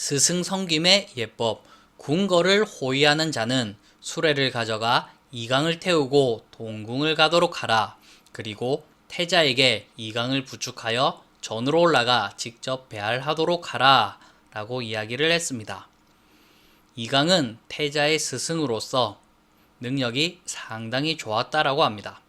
스승 성김의 예법 궁거를 호위하는 자는 수레를 가져가 이강을 태우고 동궁을 가도록 하라. 그리고 태자에게 이강을 부축하여 전으로 올라가 직접 배할하도록 하라. 라고 이야기를 했습니다. 이강은 태자의 스승으로서 능력이 상당히 좋았다라고 합니다.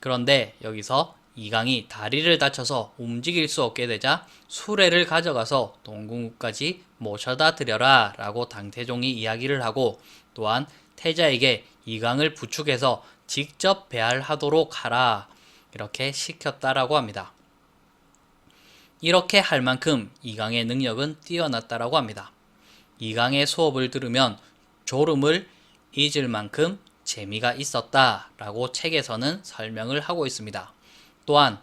그런데 여기서 이강이 다리를 다쳐서 움직일 수 없게 되자 수레를 가져가서 동궁까지 모셔다 드려라 라고 당태종이 이야기를 하고 또한 태자에게 이강을 부축해서 직접 배할하도록 하라 이렇게 시켰다라고 합니다. 이렇게 할 만큼 이강의 능력은 뛰어났다라고 합니다. 이강의 수업을 들으면 졸음을 잊을 만큼 재미가 있었다라고 책에서는 설명을 하고 있습니다. 또한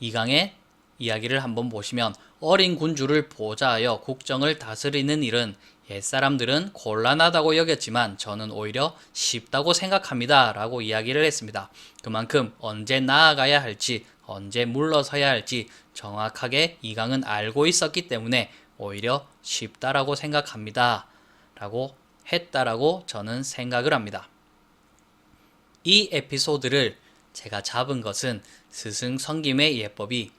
이강의 이야기를 한번 보시면 어린 군주를 보좌하여 국정을 다스리는 일은 옛사람들은 곤란하다고 여겼지만 저는 오히려 쉽다고 생각합니다. 라고 이야기를 했습니다. 그만큼 언제 나아가야 할지, 언제 물러서야 할지 정확하게 이강은 알고 있었기 때문에 오히려 쉽다라고 생각합니다. 라고 했다라고 저는 생각을 합니다. 이 에피소드를 제가 잡은 것은 스승 성김의 예법이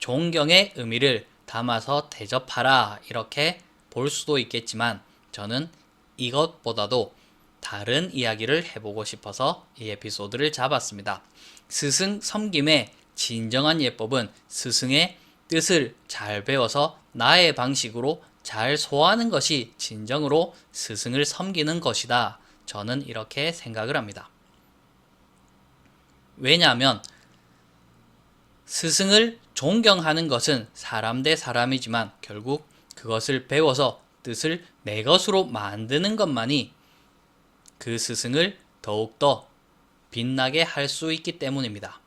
존경의 의미를 담아서 대접하라 이렇게 볼 수도 있겠지만 저는 이것보다도 다른 이야기를 해보고 싶어서 이 에피소드를 잡았습니다. 스승 섬김의 진정한 예법은 스승의 뜻을 잘 배워서 나의 방식으로 잘 소화하는 것이 진정으로 스승을 섬기는 것이다. 저는 이렇게 생각을 합니다. 왜냐하면 스승을 존경하는 것은 사람 대 사람이지만 결국 그것을 배워서 뜻을 내 것으로 만드는 것만이 그 스승을 더욱더 빛나게 할 수 있기 때문입니다.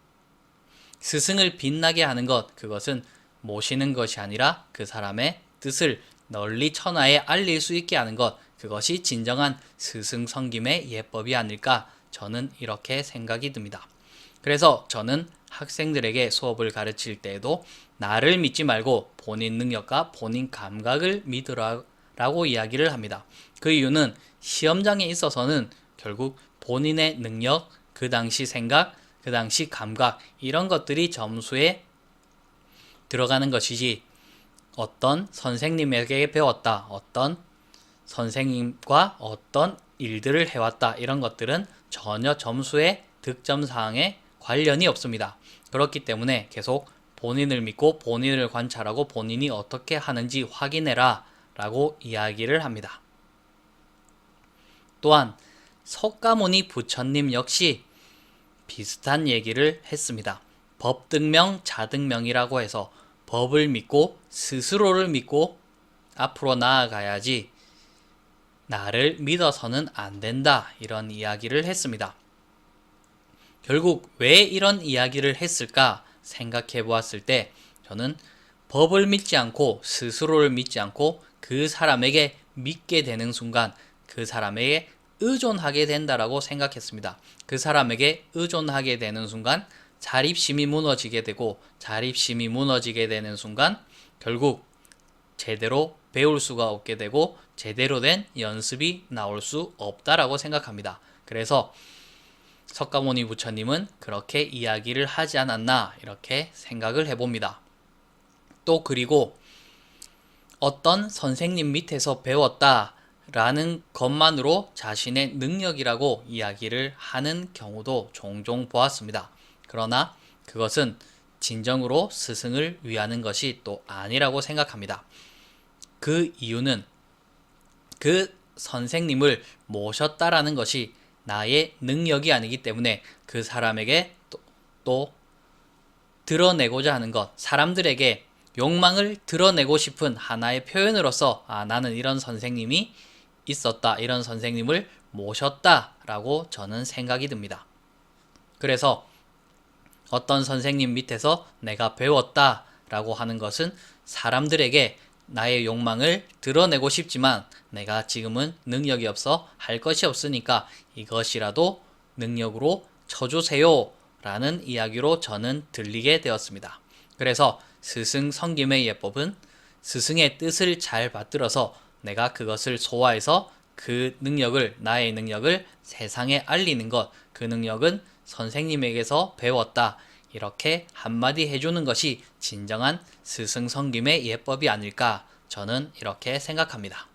스승을 빛나게 하는 것, 그것은 모시는 것이 아니라 그 사람의 뜻을 널리 천하에 알릴 수 있게 하는 것, 그것이 진정한 스승 성김의 예법이 아닐까 저는 이렇게 생각이 듭니다. 그래서 저는 학생들에게 수업을 가르칠 때에도 나를 믿지 말고 본인 능력과 본인 감각을 믿으라고 이야기를 합니다. 그 이유는 시험장에 있어서는 결국 본인의 능력, 그 당시 생각, 그 당시 감각, 이런 것들이 점수에 들어가는 것이지 어떤 선생님에게 배웠다, 어떤 선생님과 어떤 일들을 해왔다, 이런 것들은 전혀 점수의 득점 사항에 관련이 없습니다. 그렇기 때문에 계속 본인을 믿고 본인을 관찰하고 본인이 어떻게 하는지 확인해라 라고 이야기를 합니다. 또한 석가모니 부처님 역시 비슷한 얘기를 했습니다. 법등명, 자등명이라고 해서 법을 믿고 스스로를 믿고 앞으로 나아가야지 나를 믿어서는 안 된다. 이런 이야기를 했습니다. 결국 왜 이런 이야기를 했을까 생각해 보았을 때 저는 법을 믿지 않고 스스로를 믿지 않고 그 사람에게 믿게 되는 순간 그 사람에게 의존하게 된다라고 생각했습니다. 그 사람에게 의존하게 되는 순간 자립심이 무너지게 되고 자립심이 무너지게 되는 순간 결국 제대로 배울 수가 없게 되고 제대로 된 연습이 나올 수 없다라고 생각합니다. 그래서 석가모니 부처님은 그렇게 이야기를 하지 않았나 이렇게 생각을 해봅니다. 또 그리고 어떤 선생님 밑에서 배웠다 라는 것만으로 자신의 능력이라고 이야기를 하는 경우도 종종 보았습니다. 그러나 그것은 진정으로 스승을 위하는 것이 또 아니라고 생각합니다. 그 이유는 그 선생님을 모셨다라는 것이 나의 능력이 아니기 때문에 그 사람에게 또, 또 드러내고자 하는 것, 사람들에게 욕망을 드러내고 싶은 하나의 표현으로서 아, 나는 이런 선생님이 있었다, 이런 선생님을 모셨다라고 저는 생각이 듭니다. 그래서 어떤 선생님 밑에서 내가 배웠다라고 하는 것은 사람들에게 나의 욕망을 드러내고 싶지만 내가 지금은 능력이 없어 할 것이 없으니까 이것이라도 능력으로 쳐주세요 라는 이야기로 저는 들리게 되었습니다. 그래서 스승 성김의 예법은 스승의 뜻을 잘 받들어서 내가 그것을 소화해서 그 능력을, 나의 능력을 세상에 알리는 것, 그 능력은 선생님에게서 배웠다. 이렇게 한마디 해주는 것이 진정한 스승 섬김의 예법이 아닐까 저는 이렇게 생각합니다.